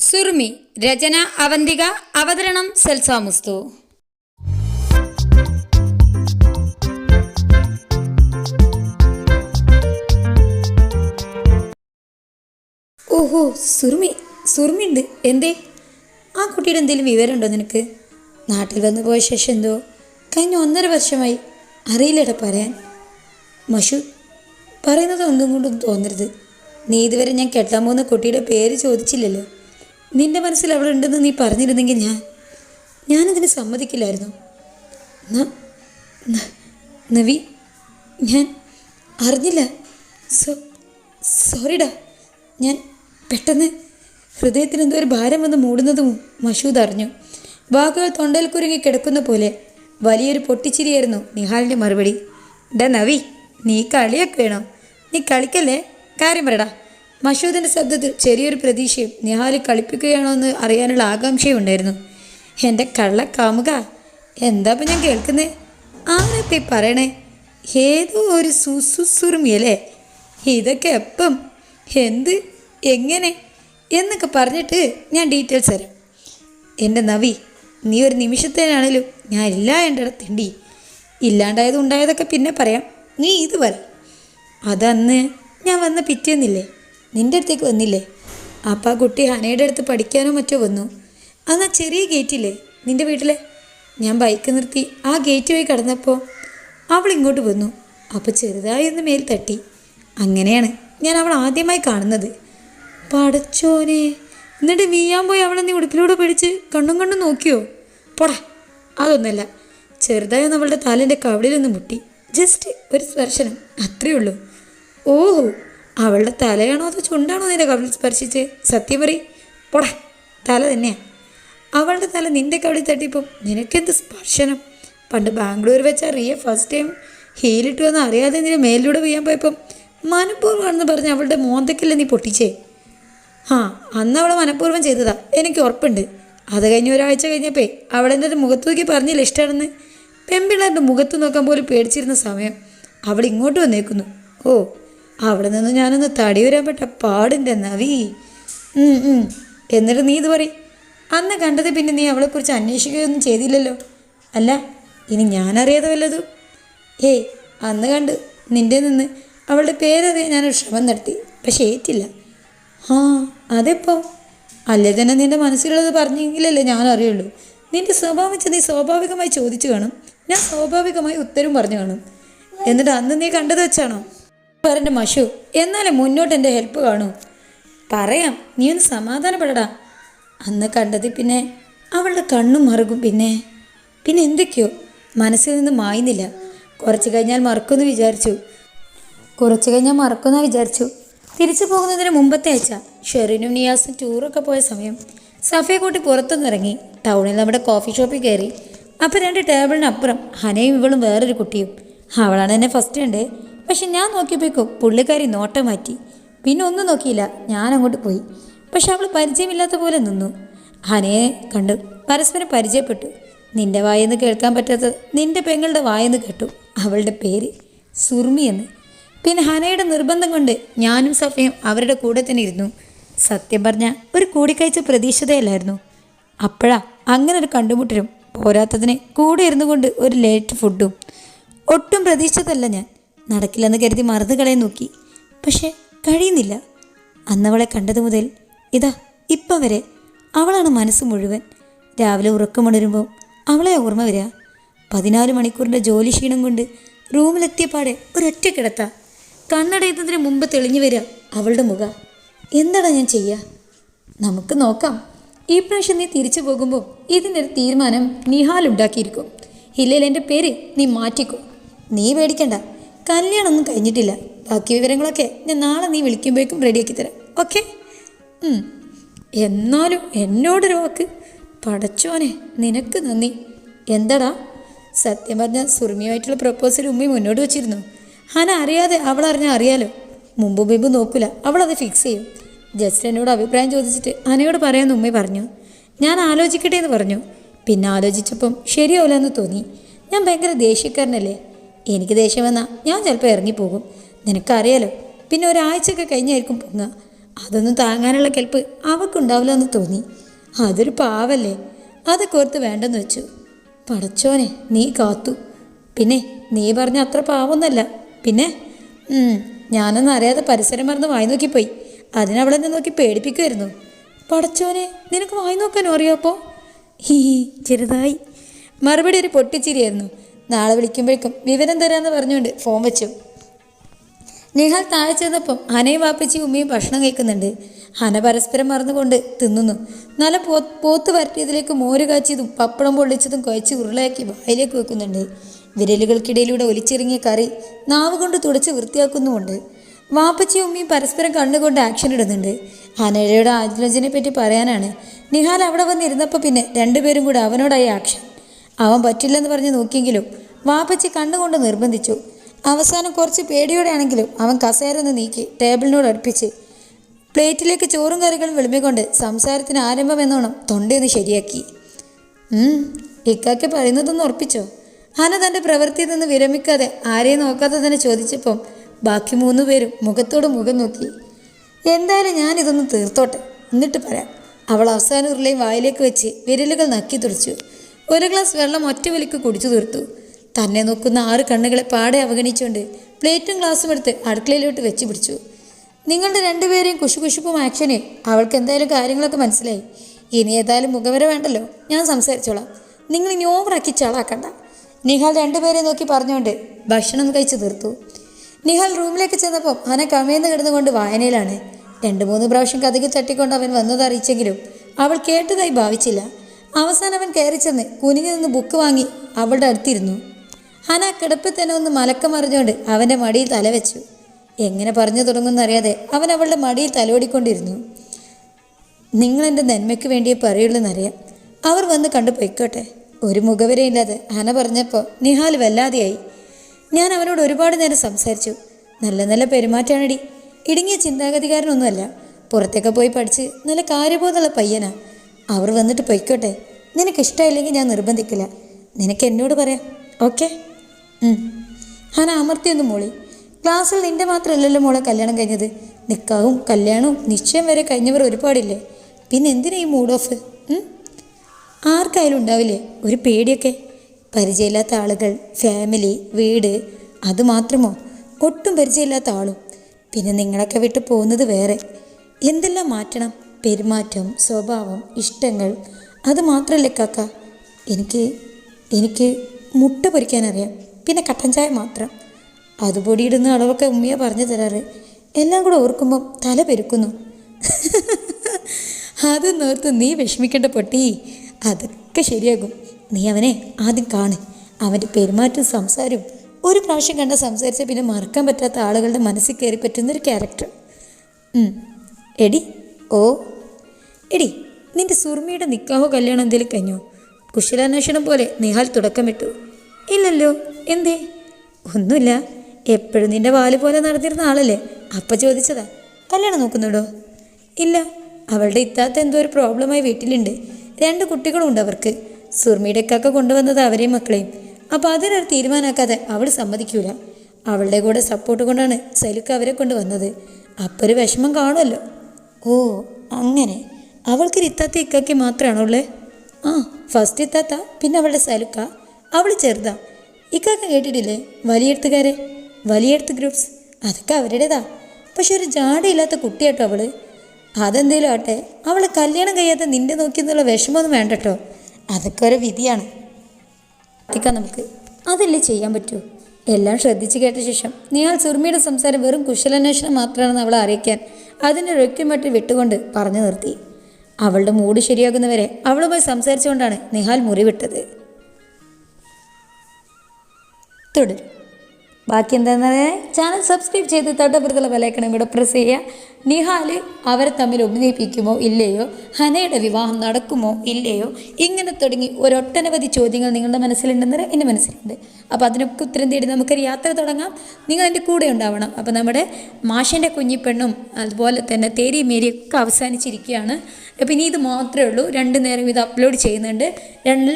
സുറുമി രചന അവന്തിക അവതരണം സെൽസാമുസ്തു ഓഹോ സുറുമി ഉണ്ട് എന്തേ? ആ കുട്ടിയുടെ എന്തെങ്കിലും വിവരമുണ്ടോ നിനക്ക്? നാട്ടിൽ വന്നു പോയ ശേഷം എന്തോ? കഴിഞ്ഞ ഒന്നര വർഷമായി അറിയില്ലട പറയാൻ. മഷു പറയുന്നത് ഒന്നും കൊണ്ടും തോന്നരുത്. നീ ഇതുവരെ ഞാൻ കെട്ടാൻ പോകുന്ന കുട്ടിയുടെ പേര് ചോദിച്ചില്ലല്ലോ. നിന്റെ മനസ്സിൽ അവിടെ ഉണ്ടെന്ന് നീ പറഞ്ഞിരുന്നെങ്കിൽ ഞാൻ ഞാനതിന് സമ്മതിക്കില്ലായിരുന്നു. നവി ഞാൻ അറിഞ്ഞില്ല. സോ സോറിടാ. ഞാൻ പെട്ടെന്ന് ഹൃദയത്തിന് എന്തോ ഒരു ഭാരം വന്ന് മൂടുന്നതും മഷൂദ് അറിഞ്ഞു. വാക്കുകൾ തൊണ്ടയിൽ കുരുങ്ങി കിടക്കുന്ന പോലെ വലിയൊരു പൊട്ടിച്ചിരിയായിരുന്നു നിഹാലിന്റെ മറുപടി. ഡ നവി നീ കളിയൊക്കെ വേണോ? നീ കളിക്കല്ലേ? കാര്യം പറയടാ. മഷൂദിന്റെ ശബ്ദത്തിൽ ചെറിയൊരു പ്രതീക്ഷയും നിഹാലി കളിപ്പിക്കുകയാണോ എന്ന് അറിയാനുള്ള ആകാംക്ഷയും ഉണ്ടായിരുന്നു. എന്റെ കള്ള കാമുക എന്താ ഇപ്പം ഞാൻ കേൾക്കുന്നേ? ആരൊക്കെ പറയണേ? ഏതോ ഒരു സുസുസുറുമിയല്ലേ? ഇതൊക്കെ എപ്പം? എന്ത്? എങ്ങനെ? എന്നൊക്കെ പറഞ്ഞിട്ട് ഞാൻ ഡീറ്റെയിൽസ് തരാം. എന്റെ നവി നീ ഒരു നിമിഷത്തേനാണേലും ഞാൻ ഇല്ല എന്റെ തിണ്ടി ഇല്ലാണ്ടായത് ഉണ്ടായതൊക്കെ പിന്നെ പറയാം. നീ ഇത് പറ. അതന്ന് ഞാൻ വന്ന് പിറ്റേന്നില്ലേ? നിന്റെ അടുത്തേക്ക് വന്നില്ലേ? അപ്പം ആ കുട്ടി ഹനയുടെ അടുത്ത് പഠിക്കാനോ മറ്റോ വന്നു. അന്ന് ആ ചെറിയ ഗേറ്റില്ലേ നിന്റെ വീട്ടിലെ? ഞാൻ ബൈക്ക് നിർത്തി ആ ഗേറ്റ് വഴി കടന്നപ്പോൾ അവൾ ഇങ്ങോട്ട് വന്നു. അപ്പോൾ ചെറുതായി ഒന്ന് മേൽ തട്ടി. അങ്ങനെയാണ് ഞാൻ അവൾ ആദ്യമായി കാണുന്നത്. പടച്ചോനെ എന്നിട്ട് വീയാൻ പോയി അവളെ നീ ഉടുപ്പിലൂടെ പിടിച്ച് കണ്ണും കണ്ണും നോക്കിയോ? പോടാ അതൊന്നല്ല. ചെറുതായി ഒന്ന് അവളുടെ തലേന്റെ കവിളിലൊന്ന് മുട്ടി. ജസ്റ്റ് ഒരു സ്പർശനം അത്രയേ ഉള്ളൂ. ഓഹോ അവളുടെ തലയാണോ അതോ ചുണ്ടാണോ നിന്റെ കവിളിൽ സ്പർശിച്ച്? സത്യം പറ പോടാ തല തന്നെയാ. അവളുടെ തല നിന്റെ കവിളിൽ തട്ടിയപ്പം നിനക്കെന്ത് സ്പർശനം? പണ്ട് ബാംഗ്ലൂർ വെച്ച റിയ ഫസ്റ്റ് ടൈം ഹീലിട്ട് വന്ന് അറിയാതെ നിന്റെ മേലിലൂടെ വീയാൻ പോയപ്പം മനഃപൂർവമാണെന്ന് പറഞ്ഞ് അവളുടെ മോന്തക്കല്ല നീ പൊട്ടിച്ചേ. ആ അന്ന് അവൾ മനഃപൂർവം ചെയ്തതാ. എനിക്ക് ഉറപ്പുണ്ട്. അത് കഴിഞ്ഞ് ഒരാഴ്ച കഴിഞ്ഞപ്പേ അവളെന്റെ ഒരു മുഖത്ത് നോക്കി പറഞ്ഞില്ല ഇഷ്ടമാണെന്ന് പെമ്പിള്ളേരുടെ മുഖത്ത് നോക്കാൻ പോലും പേടിച്ചിരുന്ന സമയം അവൾ ഇങ്ങോട്ട് വന്നേക്കുന്നു. ഓ അവിടെ നിന്ന് ഞാനൊന്ന് തടി വരാൻ പെട്ട പാടിന്റെ നവി. എന്നിട്ട് നീ ഇത് പറയും. അന്ന് കണ്ടത് പിന്നെ നീ അവളെക്കുറിച്ച് അന്വേഷിക്കുകയൊന്നും ചെയ്തില്ലല്ലോ. അല്ല ഇനി ഞാനറിയാതെ വല്ലതും? ഏയ് അന്ന് കണ്ട് നിന്റെ നിന്ന് അവളുടെ പേരറിയാൻ ഞാനൊരു ശ്രമം നടത്തി പക്ഷേ ഏറ്റില്ല. ആ അതെപ്പോ? അല്ലേ തന്നെ നിന്റെ മനസ്സിലുള്ളത് പറഞ്ഞെങ്കിലല്ലേ ഞാൻ അറിയുള്ളൂ നിന്റെ സ്വഭാവം വെച്ച് നീ സ്വാഭാവികമായി ചോദിച്ചു കാണും. ഞാൻ സ്വാഭാവികമായി ഉത്തരം പറഞ്ഞു കാണും. എന്നിട്ട് അന്ന് നീ കണ്ടത് വെച്ചാണോ? പറഞ്ഞ മഷു എന്നാലേ മുന്നോട്ട് എന്റെ ഹെൽപ്പ് കാണൂ. പറയാം നീ ഒന്ന് സമാധാനപ്പെടടാ. അന്ന് കണ്ടത് പിന്നെ അവളുടെ കണ്ണും മറുകും പിന്നെ. പിന്നെ എന്തൊക്കെയോ മനസ്സിൽ നിന്ന് മായുന്നില്ല. കുറച്ച് കഴിഞ്ഞാൽ മറക്കുമെന്ന് വിചാരിച്ചു. കുറച്ച് കഴിഞ്ഞാൽ മറക്കുമെന്ന് വിചാരിച്ചു. തിരിച്ചു പോകുന്നതിന് മുമ്പത്തെ ആഴ്ച ഷെറിനും നിയാസും ടൂറൊക്കെ പോയ സമയം സഫയെ കൂട്ടി പുറത്തുനിന്ന് ഇറങ്ങി. ടൗണിൽ നമ്മുടെ കോഫി ഷോപ്പിൽ കയറി. അപ്പോൾ രണ്ട് ടേബിളിനപ്പുറം ഹനയും ഇവളും വേറൊരു കുട്ടിയും. അവളാണ് എന്നെ ഫസ്റ്റ് ഉണ്ട് പക്ഷെ ഞാൻ നോക്കിയപ്പോഴേക്കും പുള്ളിക്കാരി നോട്ടം മാറ്റി. പിന്നെ ഒന്നും നോക്കിയില്ല. ഞാൻ അങ്ങോട്ട് പോയി. പക്ഷെ അവൾ പരിചയമില്ലാത്ത പോലെ നിന്നു. ഹനയെ കണ്ടു. പരസ്പരം പരിചയപ്പെട്ടു. നിന്റെ വായെന്ന് കേൾക്കാൻ പറ്റാത്തത് നിന്റെ പെങ്ങളുടെ വായെന്ന് കേട്ടു. അവളുടെ പേര് സുർമി എന്ന്. പിന്നെ ഹനയുടെ നിർബന്ധം കൊണ്ട് ഞാനും സഫയും അവരുടെ കൂടെ തന്നെ ഇരുന്നു. സത്യം പറഞ്ഞ ഒരു കൂടിക്കാഴ്ച പ്രതീക്ഷിതയല്ലായിരുന്നു. അപ്പോഴാ അങ്ങനെ ഒരു കണ്ടുമുട്ടലും പോരാത്തതിന് കൂടെ ഇരുന്നു കൊണ്ട് ഒരു ലേറ്റ് ഫുഡും. ഒട്ടും പ്രതീക്ഷിച്ചതല്ല ഞാൻ. നടക്കില്ലെന്ന് കരുതി മറന്നു കളയാൻ നോക്കി. പക്ഷേ കഴിയുന്നില്ല. അന്നവളെ കണ്ടതു മുതൽ ഇതാ ഇപ്പം വരെ അവളാണ് മനസ്സ് മുഴുവൻ. രാവിലെ ഉറക്കമുണരുമ്പോൾ അവളെ ഓർമ്മ വരിക പതിനാല് മണിക്കൂറിന്റെ ജോലി ക്ഷീണം കൊണ്ട് റൂമിലെത്തിയപ്പാടെ ഒരൊറ്റ കിടത്ത. കണ്ണടയുന്നതിന് മുമ്പ് തെളിഞ്ഞു വരിക അവളുടെ മുഖ. എന്താണ് ഞാൻ ചെയ്യുക നമുക്ക് നോക്കാം. ഈ പ്രാവശ്യം നീ തിരിച്ചു പോകുമ്പോൾ ഇതിന്റെ ഒരു തീരുമാനം നിഹാൽ ഉണ്ടാക്കിയിരിക്കും. ഇല്ലെങ്കിൽ എന്റെ പേര് നീ മാറ്റിക്കോ. നീ പേടിക്കണ്ട. കല്യാണമൊന്നും കഴിഞ്ഞിട്ടില്ല. ബാക്കി വിവരങ്ങളൊക്കെ ഞാൻ നാളെ നീ വിളിക്കുമ്പോഴേക്കും റെഡിയാക്കി തരാം. ഓക്കെ എന്നാലും എന്നോടൊരു വാക്ക്. പടച്ചോനെ നിനക്ക് നന്ദി. എന്തടാ? സത്യം പറഞ്ഞാൽ സുറുമിയുമായിട്ടുള്ള പ്രപ്പോസൽ ഉമ്മി മുന്നോട്ട് വെച്ചിരുന്നു. ഹന അറിയാതെ അവൾ അറിഞ്ഞാൽ അറിയാലോ. മുമ്പും മുമ്പും നോക്കില്ല അവളത് ഫിക്സ് ചെയ്യും. ജസ്റ്റ് എന്നോട് അഭിപ്രായം ചോദിച്ചിട്ട് ഹനയോട് പറയാമെന്ന് ഉമ്മി പറഞ്ഞു. ഞാൻ ആലോചിക്കട്ടെ എന്ന് പറഞ്ഞു. പിന്നെ ആലോചിച്ചപ്പം ശരിയാവില്ല എന്ന് തോന്നി. ഞാൻ ഭയങ്കര ദേഷ്യക്കാരനല്ലേ? എനിക്ക് ദേഷ്യം വന്നാൽ ഞാൻ ചിലപ്പോൾ ഇറങ്ങിപ്പോകും. നിനക്കറിയാലോ പിന്നെ ഒരാഴ്ചയൊക്കെ കഴിഞ്ഞായിരിക്കും പൊങ്ങുക. അതൊന്നും താങ്ങാനുള്ള കെൽപ്പ് അവക്കുണ്ടാവില്ല എന്ന് തോന്നി. അതൊരു പാവല്ലേ അതൊക്കെ ഓർത്ത് വേണ്ടെന്ന് വെച്ചു. പടച്ചോനെ നീ കാത്തു. പിന്നെ നീ പറഞ്ഞ അത്ര പാവൊന്നല്ല. പിന്നെ ഞാനൊന്നും അറിയാതെ പരിസരം മറന്ന് വായി നോക്കിപ്പോയി. അതിനവളെന്നെ നോക്കി പേടിപ്പിക്കുമായിരുന്നു പടച്ചോനെ നിനക്ക് വായി നോക്കാനോ അറിയാപ്പോ ഹീ ചെറുതായി. മറുപടി ഒരു പൊട്ടിച്ചിരിയായിരുന്നു. നാളെ വിളിക്കുമ്പോഴേക്കും വിവരം തരാമെന്ന് പറഞ്ഞുകൊണ്ട് ഫോൺ വെച്ചു. നിഹൽ താഴെ ചെന്നപ്പം ഹനയും വാപ്പച്ചി ഉമ്മയും ഭക്ഷണം കഴിക്കുന്നുണ്ട്. ഹന പരസ്പരം മറന്നുകൊണ്ട് തിന്നുന്നു. നല്ല പോ പോത്ത് വരട്ടിയതിലേക്ക് മോര് കാച്ചിയതും പപ്പടം പൊള്ളിച്ചതും കുഴച്ച് ഉരുളയാക്കി വായിലേക്ക് വെക്കുന്നുണ്ട്. വിരലുകൾക്കിടയിലൂടെ ഒലിച്ചിറങ്ങിയ കറി നാവ് കൊണ്ട് തുടച്ച് വൃത്തിയാക്കുന്നുമുണ്ട്. വാപ്പച്ചിയും ഉമ്മയും പരസ്പരം കണ്ണുകൊണ്ട് ആക്ഷൻ ഇടുന്നുണ്ട്. ഹനയുടെ ആലോചനയെ പറ്റി പറയാനാണ്. നിഹാൽ അവിടെ വന്നിരുന്നപ്പോൾ പിന്നെ രണ്ടുപേരും കൂടെ അവനോടായി ആക്ഷൻ അവൻ പറ്റില്ലെന്ന് പറഞ്ഞ് നോക്കിയെങ്കിലും വാപ്പച്ചി കണ്ണുകൊണ്ട് നിർബന്ധിച്ചു. അവസാനം കുറച്ച് പേടിയോടെയാണെങ്കിലും അവൻ കസേരന്ന് നീക്കി ടേബിളിനോട് അടുപ്പിച്ച് പ്ലേറ്റിലേക്ക് ചോറും കറികളും വിളിമ്പിക്കൊണ്ട് സംസാരത്തിന് ആരംഭം എന്നോണം തൊണ്ടയൊന്ന് ശരിയാക്കി. ഇക്കാക്ക് പറയുന്നതൊന്ന് ഉറപ്പിച്ചോ? ഹന തന്റെ പ്രവൃത്തിയിൽ നിന്ന് വിരമിക്കാതെ ആരെയും നോക്കാതെ തന്നെ ചോദിച്ചപ്പം ബാക്കി മൂന്ന് പേരും മുഖത്തോട് മുഖം നോക്കി. എന്തായാലും ഞാനിതൊന്ന് തീർത്തോട്ടെ. എന്നിട്ട് പറയാം. അവൾ അവസാന ഉരുളയും വായിലേക്ക് വെച്ച് വിരലുകൾ നക്കി തുറച്ചു ഒരു ഗ്ലാസ് വെള്ളം ഒറ്റ വലിക്ക് കുടിച്ചു തീർത്തു. തന്നെ നോക്കുന്ന ആറ് കണ്ണുകളെ പാടെ അവഗണിച്ചുകൊണ്ട് പ്ലേറ്റും ഗ്ലാസും എടുത്ത് അടുക്കളയിലോട്ട് വെച്ച് പിടിച്ചു. നിങ്ങളുടെ രണ്ടുപേരെയും കുശുകുശുപ്പും ആക്ഷനെ അവൾക്ക് എന്തായാലും കാര്യങ്ങളൊക്കെ മനസ്സിലായി. ഇനി ഏതായാലും മുഖവര വേണ്ടല്ലോ? ഞാൻ സംസാരിച്ചോളാം. നിങ്ങൾ ഇനി ഓവറാക്കി ചളാക്കണ്ട. നിഹാൽ രണ്ടുപേരെ നോക്കി പറഞ്ഞുകൊണ്ട് ഭക്ഷണം കഴിച്ചു തീർത്തു. നിഹാൽ റൂമിലേക്ക് ചെന്നപ്പോൾ അവനെ കമേന്ന് കിടന്നുകൊണ്ട് വായനയിലാണ്. രണ്ട് മൂന്ന് പ്രാവശ്യം കഥകി തട്ടിക്കൊണ്ട് അവൻ വന്നത് അറിയിച്ചെങ്കിലും അവൾ കേട്ടതായി ഭാവിച്ചില്ല. അവസാനം അവൻ കയറി ചെന്ന് കുനിഞ്ഞു നിന്ന് ബുക്ക് വാങ്ങി അവളുടെ അടുത്തിരുന്നു. ഹന കിടപ്പിൽ തന്നെ ഒന്ന് മലക്കം മറിഞ്ഞുകൊണ്ട് അവന്റെ മടിയിൽ തലവെച്ചു. എങ്ങനെ പറഞ്ഞു തുടങ്ങുമെന്നറിയാതെ അവൻ അവളുടെ മടിയിൽ തലോടിക്കൊണ്ടിരുന്നു. നിങ്ങൾ എന്റെ നന്മയ്ക്ക് വേണ്ടിയേ പറയുള്ളൂന്നറിയാം അവർ വന്ന് കണ്ടു പൊയ്ക്കോട്ടെ. ഒരു മുഖവരയില്ലാതെ ഹന പറഞ്ഞപ്പോൾ നിഹാൽ വല്ലാതെയായി. ഞാൻ അവനോട് ഒരുപാട് നേരം സംസാരിച്ചു. നല്ല നല്ല പെരുമാറ്റാണടി ഇടുങ്ങിയ ചിന്താഗതികാരനൊന്നുമല്ല പുറത്തൊക്കെ പോയി പഠിച്ച് നല്ല കാര്യബോധമുള്ള പയ്യനാ. അവർ വന്നിട്ട് പൊയ്ക്കോട്ടെ. നിനക്ക് ഇഷ്ടമില്ലെങ്കിൽ ഞാൻ നിർബന്ധിക്കില്ല. നിനക്ക് എന്നോട് പറയാം. ഓക്കെ? ഹന അമർത്തിയൊന്ന് മോളി. ക്ലാസ്സിൽ നിന്റെ മാത്രമല്ലല്ലോ മോളെ കല്യാണം കഴിഞ്ഞത്. നിക്കാവും കല്യാണവും നിശ്ചയം വരെ കഴിഞ്ഞവർ ഒരുപാടില്ലേ? പിന്നെ എന്തിനാ ഈ മൂഡ് ഓഫ്? ആർക്കായാലും ഉണ്ടാവില്ലേ? ഒരു പേടിയൊക്കെ. പരിചയമില്ലാത്ത ആളുകൾ ഫാമിലി വീട് അതുമാത്രമോ ഒട്ടും പരിചയമില്ലാത്ത ആളും. പിന്നെ നിങ്ങളൊക്കെ വിട്ട് പോകുന്നത് വേറെ. എന്തെല്ലാം മാറ്റണം? പെരുമാറ്റം സ്വഭാവം ഇഷ്ടങ്ങൾ. അത് മാത്രമല്ല കാക്ക? എനിക്ക് എനിക്ക് മുട്ട പൊരിക്കാനറിയാം. പിന്നെ കട്ടൻ ചായ മാത്രം. അത് പൊടിയിടുന്ന അളവൊക്കെ ഉമ്മയെ പറഞ്ഞു തരാറ്. എല്ലാം കൂടെ ഓർക്കുമ്പം തല പെരുക്കുന്നു. അത് നോർത്ത് നീ വിഷമിക്കേണ്ട പൊട്ടി. അതൊക്കെ ശരിയാകും. നീ അവനെ ആദ്യം കാണ്. അവന്റെ പെരുമാറ്റവും സംസാരവും. ഒരു പ്രാവശ്യം കണ്ട സംസാരിച്ച പിന്നെ മറക്കാൻ പറ്റാത്ത ആളുകളുടെ മനസ്സിൽ കയറി പറ്റുന്നൊരു ക്യാരക്ടർ. എടി ഓ എടി നിന്റെ സുർമിയുടെ നിക്കാഹോ കല്യാണം എന്തെങ്കിലും കഴിഞ്ഞോ? കുശലാന്വേഷണം പോലെ നിഹാൽ തുടക്കമിട്ടു. ഇല്ലല്ലോ എന്തേ? ഒന്നുമില്ല എപ്പോഴും നിന്റെ വാൽ പോലെ നടന്നിരുന്ന ആളല്ലേ? അപ്പ ചോദിച്ചതാ. കല്യാണം നോക്കുന്നുണ്ടോ? ഇല്ല അവളുടെ ഇത്താത്ത എന്തോ ഒരു പ്രോബ്ലമായി വീട്ടിലുണ്ട്. രണ്ട് കുട്ടികളുണ്ട് അവർക്ക്. സുർമിയുടെ കാക്ക കൊണ്ടുവന്നത് അവരെയും മക്കളെയും. അപ്പോൾ അതിനൊരു തീരുമാനമാക്കാതെ അവൾ സമ്മതിക്കൂല. അവളുടെ കൂടെ സപ്പോർട്ട് കൊണ്ടാണ് സലുക്ക അവരെ കൊണ്ട് വന്നത് അപ്പോൾ ഒരു വിഷമം കാണുമല്ലോ ഓ അങ്ങനെ. അവൾക്ക് ഇത്താത്ത ഇക്കാക്കി മാത്രമാണോ ഉള്ളത് ആ ഫസ്റ്റ് ഇത്താത്ത പിന്നെ അവളുടെ സലുക്ക. അവൾ ചെറുതാ. ഇക്കാക്ക കേട്ടിട്ടില്ലേ? വലിയെഴുത്തുകാരെ? വലിയെഴുത്ത് ഗ്രൂപ്പ്സ്. അതൊക്കെ അവരുടേതാ. പക്ഷെ ഒരു ജാടയില്ലാത്ത കുട്ടിയാട്ടോ അവൾ. അതെന്തേലും ആട്ടെ അവളെ കല്യാണം കഴിയാതെ നിന്റെ നോക്കിയെന്നുള്ള വിഷമമൊന്നും വേണ്ട കേട്ടോ അതൊക്കെ ഒരു വിധിയാണ്. എത്തിക്കാം നമുക്ക് അതല്ലേ ചെയ്യാൻ പറ്റൂ? എല്ലാം ശ്രദ്ധിച്ചു കേട്ട ശേഷം നിയാൾ സുർമിയുടെ സംസാരം വെറും കുശലന്വേഷണം മാത്രമാണെന്ന് അവളെ അറിയിക്കാൻ അതിനെ റൊക്കുമട്ടി വിട്ടുകൊണ്ട് പറഞ്ഞു നിർത്തി. അവളുടെ മൂഡ് ശരിയാകുന്നവരെ അവളുമായി സംസാരിച്ചുകൊണ്ടാണ് നിഹാൽ മുറി വിട്ടത്. തുടരും. ബാക്കി എന്താണെന്ന് പറയാൻ ചാനൽ സബ്സ്ക്രൈബ് ചെയ്ത് തട്ടപ്പുറത്തുള്ള ബെലൈക്കണം ഇവിടെ പ്രസ് ചെയ്യുക. നിഹാൽ അവരെ തമ്മിൽ ഒന്നിപ്പിക്കുമോ ഇല്ലയോ? ഹനയുടെ വിവാഹം നടക്കുമോ ഇല്ലയോ? ഇങ്ങനെ തുടങ്ങി ഒരൊട്ടനവധി ചോദ്യങ്ങൾ നിങ്ങളുടെ മനസ്സിലുണ്ടെന്നറ എന്റെ മനസ്സിലുണ്ട്. അപ്പോൾ അതിനൊക്കെ ഉത്തരം തേടി നമുക്കൊരു യാത്ര തുടങ്ങാം. നിങ്ങൾ എന്റെ കൂടെ ഉണ്ടാവണം. അപ്പോൾ നമ്മുടെ മാഷന്റെ കുഞ്ഞിപ്പെണ്ണും അതുപോലെ തന്നെ തേരി മേരിയും ഒക്കെ അവസാനിച്ചിരിക്കുകയാണ്. അപ്പോൾ ഇനി ഇത് മാത്രമേ ഉള്ളൂ. രണ്ട് നേരം ഇത് അപ്ലോഡ് ചെയ്യുന്നുണ്ട്. രണ്ട്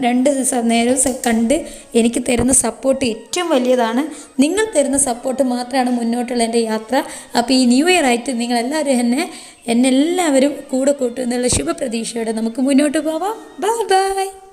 രണ്ട് നേരം കണ്ട് എനിക്ക് തരുന്ന സപ്പോർട്ട് ഏറ്റവും വലിയതാണ്. നിങ്ങൾ തരുന്ന സപ്പോർട്ട് മാത്രമാണ് മുന്നോട്ടുള്ള എന്റെ യാത്ര. അപ്പോൾ ഈ ന്യൂ ഇയർ ആയിട്ട് ആയിട്ട് നിങ്ങളെല്ലാവരും എന്നെ എന്നെല്ലാവരും കൂടെ കൂട്ടും എന്നുള്ള ശുഭപ്രതീക്ഷയോടെ നമുക്ക് മുന്നോട്ട് പോവാം. Bye bye